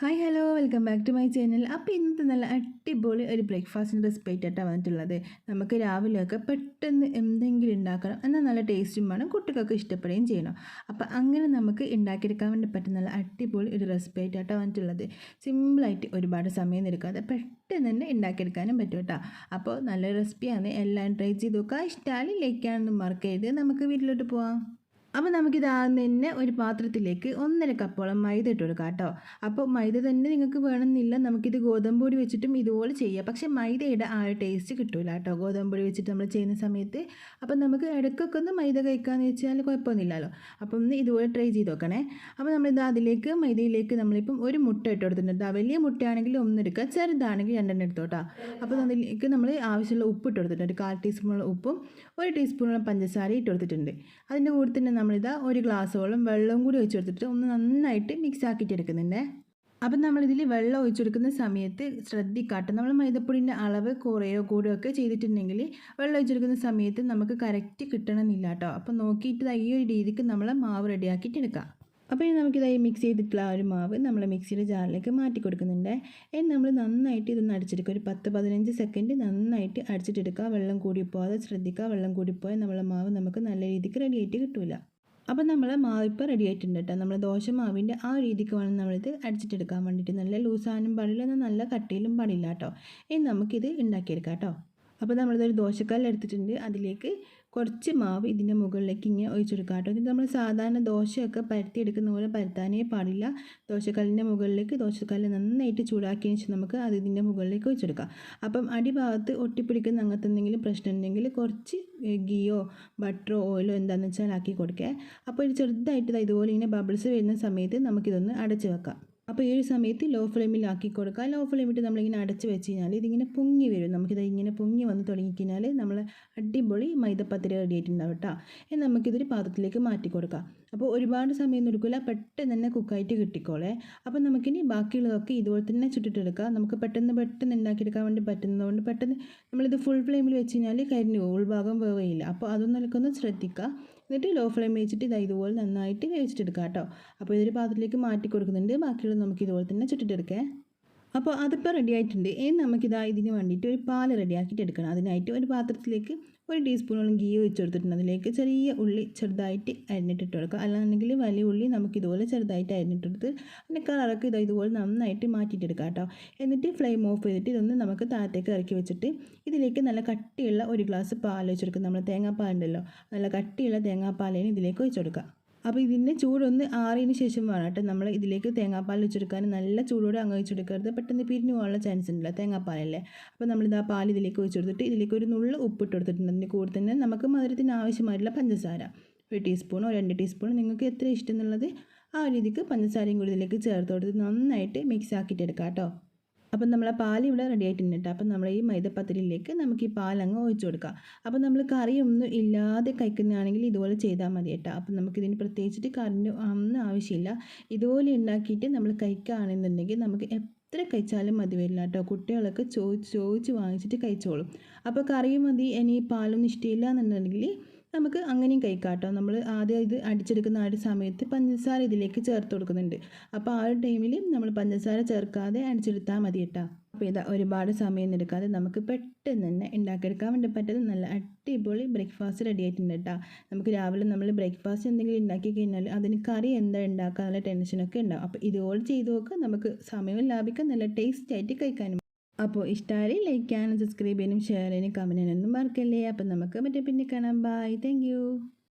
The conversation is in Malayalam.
Hi hello welcome back to my channel അപ്പോൾ ഇന്നത്തെ നല്ല അടിപൊളി ഒരു ബ്രേക്ക്ഫാസ്റ്റിന്റെ റെസിപ്പി ആയിട്ടാണ് വന്നിട്ടുള്ളത്. നമുക്ക് രാവിലെയൊക്കെ പെട്ടെന്ന് എന്തെങ്കിലും ഉണ്ടാക്കണം എന്നാൽ നല്ല ടേസ്റ്റും വേണം കുട്ടികൾക്ക് ഇഷ്ടപ്പെടുകയും ചെയ്യണം. അപ്പോൾ അങ്ങനെ നമുക്ക് ഉണ്ടാക്കിയെടുക്കാൻ വേണ്ടി പറ്റുന്ന നല്ല അടിപൊളി ഒരു റെസിപ്പി ആയിട്ടാണ് വന്നിട്ടുള്ളത്. സിമ്പിളായിട്ട് ഒരുപാട് സമയം എടുക്കാതെ പെട്ടെന്ന് തന്നെ ഉണ്ടാക്കിയെടുക്കാനും പറ്റും കേട്ടോ. അപ്പോൾ നല്ല റെസിപ്പിയാണ് എല്ലാം ട്രൈ ചെയ്ത് നോക്കുക. ഇഷ്ടമായി ലൈക്കാണെന്ന് മാർക്ക് ചെയ്ത് നമുക്ക് വീട്ടിലോട്ട് പോവാം. അപ്പോൾ നമുക്കിത് തന്നെ ഒരു പാത്രത്തിലേക്ക് ഒന്നര കപ്പോളം മൈദ ഇട്ട് കൊടുക്കാം കേട്ടോ അപ്പോൾ മൈദ തന്നെ നിങ്ങൾക്ക് വേണമെന്നില്ല നമുക്കിത് ഗോതമ്പ് പൊടി വെച്ചിട്ടും ഇതുപോലെ ചെയ്യാം. പക്ഷേ മൈദയുടെ ആ ഒരു ടേസ്റ്റ് കിട്ടില്ല കേട്ടോ ഗോതമ്പ് പൊടി വെച്ചിട്ട് നമ്മൾ ചെയ്യുന്ന സമയത്ത് അപ്പോൾ നമുക്ക് ഇടയ്ക്കൊക്കെ ഒന്ന് മൈദ കഴിക്കാമെന്ന് വെച്ചാൽ കുഴപ്പമൊന്നുമില്ലല്ലോ. അപ്പം ഒന്ന് ഇതുപോലെ ട്രൈ ചെയ്ത് നോക്കണേ. അപ്പോൾ നമ്മളിത് അതിലേക്ക് മൈദയിലേക്ക് നമ്മളിപ്പം ഒരു മുട്ട ഇട്ട് കൊടുത്തിട്ടുണ്ട് വലിയ മുട്ടയാണെങ്കിൽ ഒന്നെടുക്കുക ചെറുതാണെങ്കിൽ രണ്ടെണ്ണം എടുത്തോട്ടോ അപ്പോൾ അതിലേക്ക് നമ്മൾ ആവശ്യമുള്ള ഉപ്പ് ഇട്ട് കൊടുത്തിട്ടുണ്ട് ഒരു കാൽ ടീസ്പൂണുള്ള ഉപ്പും ഒരു ടീസ്പൂണുള്ള പഞ്ചസാര ഇട്ട് കൊടുത്തിട്ടുണ്ട് അതിന്റെ കൂടെ തന്നെ നമ്മളിതാ ഒരു ഗ്ലാസ്സോളം വെള്ളവും കൂടി ഒഴിച്ചു കൊടുത്തിട്ട് ഒന്ന് നന്നായിട്ട് മിക്സ് ആക്കിയിട്ട് എടുക്കുന്നുണ്ട് അപ്പം നമ്മളിതിൽ വെള്ളം ഒഴിച്ചു കൊടുക്കുന്ന സമയത്ത് ശ്രദ്ധിക്കാട്ടെ. നമ്മൾ മൈദപ്പൊടിന്റെ അളവ് കുറയോ കൂടുകയോ ഒക്കെ ചെയ്തിട്ടുണ്ടെങ്കിൽ വെള്ളം ഒഴിച്ചെടുക്കുന്ന സമയത്ത് നമുക്ക് കറക്റ്റ് കിട്ടണമെന്നില്ല കേട്ടോ അപ്പം നോക്കിയിട്ട് ഈ ഒരു രീതിക്ക് നമ്മൾ മാവ് റെഡിയാക്കിയിട്ട് എടുക്കാം അപ്പോൾ ഇനി നമുക്കിതായി മിക്സ് ചെയ്തിട്ടുള്ള ആ ഒരു മാവ് നമ്മൾ മിക്സിയുടെ ജാറിലേക്ക് മാറ്റി കൊടുക്കുന്നുണ്ട്. ഇനി നമ്മൾ നന്നായിട്ട് ഇതൊന്ന് അടിച്ചെടുക്കുക. ഒരു പത്ത് പതിനഞ്ച് സെക്കൻഡ് നന്നായിട്ട് അടിച്ചിട്ടെടുക്കുക. വെള്ളം കൂടിപ്പോകാതെ ശ്രദ്ധിക്കുക. വെള്ളം കൂടിപ്പോയാൽ നമ്മളെ മാവ് നമുക്ക് നല്ല രീതിക്ക് റെഡിയായിട്ട് കിട്ടില്ല അപ്പോൾ നമ്മൾ മാവ് ഇപ്പോൾ റെഡി ആയിട്ടുണ്ട് കേട്ടോ നമ്മൾ ദോശ മാവിന്റെ ആ രീതിക്ക് വേണം നമ്മളിത് അടിച്ചിട്ടെടുക്കാൻ വേണ്ടിയിട്ട്. നല്ല ലൂസാനും പാടില്ല നല്ല കട്ടിയിലും പാടില്ല കേട്ടോ ഇനി നമുക്കിത് ഉണ്ടാക്കിയെടുക്കാം കേട്ടോ അപ്പോൾ നമ്മളിതൊരു ദോശക്കല്ല് എടുത്തിട്ടുണ്ട്. അതിലേക്ക് കുറച്ച് മാവ് ഇതിന്റെ മുകളിലേക്ക് ഇങ്ങനെ ഒഴിച്ചെടുക്കുക കേട്ടോ. ഇത് നമ്മൾ സാധാരണ ദോശയൊക്കെ പരത്തിയെടുക്കുന്ന പോലെ പരത്താനേ പാടില്ല. ദോശക്കല്ലിന്റെ മുകളിലേക്ക് ദോശക്കല്ല് നന്നായിട്ട് ചൂടാക്കിയതിന് ശേഷം നമുക്ക് അത് ഇതിന്റെ മുകളിലേക്ക് ഒഴിച്ചെടുക്കാം അപ്പം അടിഭാഗത്ത് ഒട്ടിപ്പിടിക്കുന്ന അങ്ങനത്തെ എന്തെങ്കിലും പ്രശ്നം ഉണ്ടെങ്കിൽ കുറച്ച് ഗീയോ ബട്ടറോ ഓയിലോ എന്താണെന്ന് വെച്ചാൽ ആക്കി കൊടുക്കുക. അപ്പോൾ ഇത് ചെറുതായിട്ട് ഇതുപോലെ ഇങ്ങനെ ബബിൾസ് വരുന്ന സമയത്ത് നമുക്കിതൊന്ന് അടച്ച് വെക്കാം. അപ്പോൾ ഈ ഒരു സമയത്ത് ലോ ഫ്ലെയിമിലാക്കി കൊടുക്കുക. ലോ ഫ്ലെയിമിട്ട് നമ്മളിങ്ങനെ അടച്ച് വെച്ച് കഴിഞ്ഞാൽ ഇതിങ്ങനെ പൊങ്ങി വരും. നമുക്കിത് ഇങ്ങനെ പൊങ്ങി വന്ന് തുടങ്ങിക്കഴിഞ്ഞാൽ നമ്മൾ അടിപൊളി മൈദപ്പത്തിരി റെഡിയായിട്ടുണ്ടാവും കേട്ടോ. ഇനി നമുക്കിതൊരു പാത്രത്തിലേക്ക് മാറ്റി കൊടുക്കാം. അപ്പോൾ ഒരുപാട് സമയം എടുക്കില്ല. പെട്ടെന്ന് തന്നെ കുക്കായിട്ട് കിട്ടിക്കോളെ. അപ്പോൾ നമുക്കിനി ബാക്കിയുള്ളതൊക്കെ ഇതുപോലെ തന്നെ ചുട്ടിട്ടെടുക്കാം. നമുക്ക് പെട്ടെന്ന് പെട്ടെന്ന് ഉണ്ടാക്കിയെടുക്കാൻ വേണ്ടി പറ്റുന്നതുകൊണ്ട് പെട്ടെന്ന് നമ്മളിത് ഫുൾ ഫ്ലെയിമിൽ വെച്ച് കഴിഞ്ഞാൽ കരിഞ്ഞു ഉൾഭാഗം വേവയില്ല. അപ്പോൾ അതൊന്നും ഒന്ന് ശ്രദ്ധിക്കുക. എന്നിട്ട് ലോ ഫ്ലെയിം വെച്ചിട്ട് ഇതാ ഇതുപോലെ നന്നായിട്ട് വേവിച്ചിട്ടെടുക്കാം കേട്ടോ അപ്പോൾ ഇതൊരു പാത്രത്തിലേക്ക് മാറ്റി കൊടുക്കുന്നുണ്ട് ബാക്കിയുള്ളത് നമുക്ക് ഇതുപോലെ തന്നെ ചുറ്റിട്ടെടുക്കാം അപ്പോൾ അതിപ്പോൾ റെഡി ആയിട്ടുണ്ട്. ഇനി നമുക്കിതാ ഇതിന് വേണ്ടിയിട്ട് ഒരു പാൽ റെഡിയാക്കിയിട്ട് എടുക്കണം. അതിനായിട്ട് ഒരു പാത്രത്തിലേക്ക് ഒരു ടീസ്പൂണോളം ഗീ ഒഴിച്ച് കൊടുത്തിട്ടുണ്ട്. അതിലേക്ക് ചെറിയ ഉള്ളി ചെറുതായിട്ട് അരിഞ്ഞിട്ടിട്ട് കൊടുക്കുക. അല്ലാന്നുണ്ടെങ്കിൽ വലിയ ഉള്ളി നമുക്ക് ഇതുപോലെ ചെറുതായിട്ട് അരിഞ്ഞിട്ടെടുത്ത് അതിന്റെ കളറൊക്കെ ഇതാ ഇതുപോലെ നന്നായിട്ട് മാറ്റിയിട്ടെടുക്കുക കേട്ടോ. എന്നിട്ട് ഫ്ലെയിം ഓഫ് ചെയ്തിട്ട് ഇതൊന്ന് നമുക്ക് താഴത്തേക്ക് ഇറക്കി വെച്ചിട്ട് ഇതിലേക്ക് നല്ല കട്ടിയുള്ള ഒരു ഗ്ലാസ് പാൽ വെച്ചെടുക്കുക നമ്മൾ തേങ്ങാപ്പാലുണ്ടല്ലോ. നല്ല കട്ടിയുള്ള തേങ്ങാപ്പാലിന് ഇതിലേക്ക് ഒഴിച്ച് കൊടുക്കുക. അപ്പോൾ ഇതിന്റെ ചൂടൊന്ന് ആറിയതിന് ശേഷം വേണം കേട്ടോ. നമ്മൾ ഇതിലേക്ക് തേങ്ങാപ്പാൽ വെച്ചെടുക്കാൻ നല്ല ചൂടോടെ അങ്ങ് വെച്ചെടുക്കരുത് പെട്ടെന്ന് പിരിഞ്ഞു പോകാനുള്ള ചാൻസ് ഉണ്ടല്ലോ തേങ്ങാപ്പാലല്ലേ? അപ്പോൾ നമ്മളിത് ആ പാൽ ഇതിലേക്ക് ഒഴിച്ചു കൊടുത്തിട്ട് ഇതിലേക്ക് ഒരു നുള്ള ഉപ്പിട്ട് കൊടുത്തിട്ടുണ്ട്. അതിന്റെ കൂടെ തന്നെ നമുക്ക് മധുരത്തിന് ആവശ്യമായിട്ടുള്ള പഞ്ചസാര ഒരു ടീസ്പൂണോ രണ്ട് ടീസ്പൂണോ നിങ്ങൾക്ക് എത്ര ഇഷ്ടം എന്നുള്ളത് ആ രീതിക്ക് പഞ്ചസാരയും കൂടി ഇതിലേക്ക് ചേർത്ത് കൊടുത്ത് നന്നായിട്ട് മിക്സ് ആക്കിയിട്ട് എടുക്കാം കേട്ടോ. അപ്പം നമ്മളെ പാൽ ഇവിടെ റെഡി ആയിട്ടുണ്ട് കേട്ടോ അപ്പം നമ്മൾ ഈ മൈദപ്പത്തിരിയിലേക്ക് നമുക്ക് ഈ പാൽ അങ്ങ് ഒഴിച്ചു കൊടുക്കാം. അപ്പം നമ്മൾ കറിയൊന്നും ഇല്ലാതെ കഴിക്കുന്നതാണെങ്കിൽ ഇതുപോലെ ചെയ്താൽ മതി കേട്ടോ അപ്പം നമുക്കിതിന് പ്രത്യേകിച്ചിട്ട് കറിന്റെ ഒന്നും ആവശ്യമില്ല. ഇതുപോലെ ഉണ്ടാക്കിയിട്ട് നമ്മൾ കഴിക്കുകയാണെന്നുണ്ടെങ്കിൽ നമുക്ക് എത്ര കഴിച്ചാലും മതി വരില്ല കേട്ടോ കുട്ടികളൊക്കെ ചോദിച്ച് ചോദിച്ച് വാങ്ങിച്ചിട്ട് കഴിച്ചോളും. അപ്പോൾ കറി മതി ഇനി പാലൊന്നും ഇഷ്ടമില്ല എന്നുണ്ടെങ്കിൽ നമുക്ക് അങ്ങനെയും കഴിക്കാം കേട്ടോ നമ്മൾ ആദ്യം ഇത് അടിച്ചെടുക്കുന്ന ആ ഒരു സമയത്ത് പഞ്ചസാര ഇതിലേക്ക് ചേർത്ത് കൊടുക്കുന്നുണ്ട്. അപ്പോൾ ആ ഒരു ടൈമിൽ നമ്മൾ പഞ്ചസാര ചേർക്കാതെ അടിച്ചെടുത്താൽ മതി കേട്ടോ അപ്പോൾ ഇതാ ഒരുപാട് സമയം എടുക്കാതെ നമുക്ക് പെട്ടെന്ന് തന്നെ ഉണ്ടാക്കിയെടുക്കാൻ വേണ്ടി പറ്റുന്ന നല്ല അടിപൊളി ബ്രേക്ക്ഫാസ്റ്റ് റെഡി ആയിട്ടുണ്ട് കേട്ടോ. നമുക്ക് രാവിലെ നമ്മൾ ബ്രേക്ക്ഫാസ്റ്റ് എന്തെങ്കിലും ഉണ്ടാക്കി കഴിഞ്ഞാൽ അതിന് കറി എന്താ ഉണ്ടാക്കുക എന്നുള്ള ടെൻഷനൊക്കെ ഉണ്ടാവും. അപ്പോൾ ഇതുപോലെ ചെയ്ത് നോക്കുക നമുക്ക് സമയം ലാഭിക്കാൻ നല്ല ടേസ്റ്റ് ആയിട്ട് കഴിക്കാനും അപ്പോൾ ഇഷ്ടമായി ലൈക്ക് ചെയ്യാനും സബ്സ്ക്രൈബ് ചെയ്യാനും ഷെയർ ചെയ്യാനും കമന്റ് ചെയ്യാനൊന്നും മറക്കല്ലേ. അപ്പം നമുക്ക് മറ്റേ പിന്നെ കാണാം. Bye thank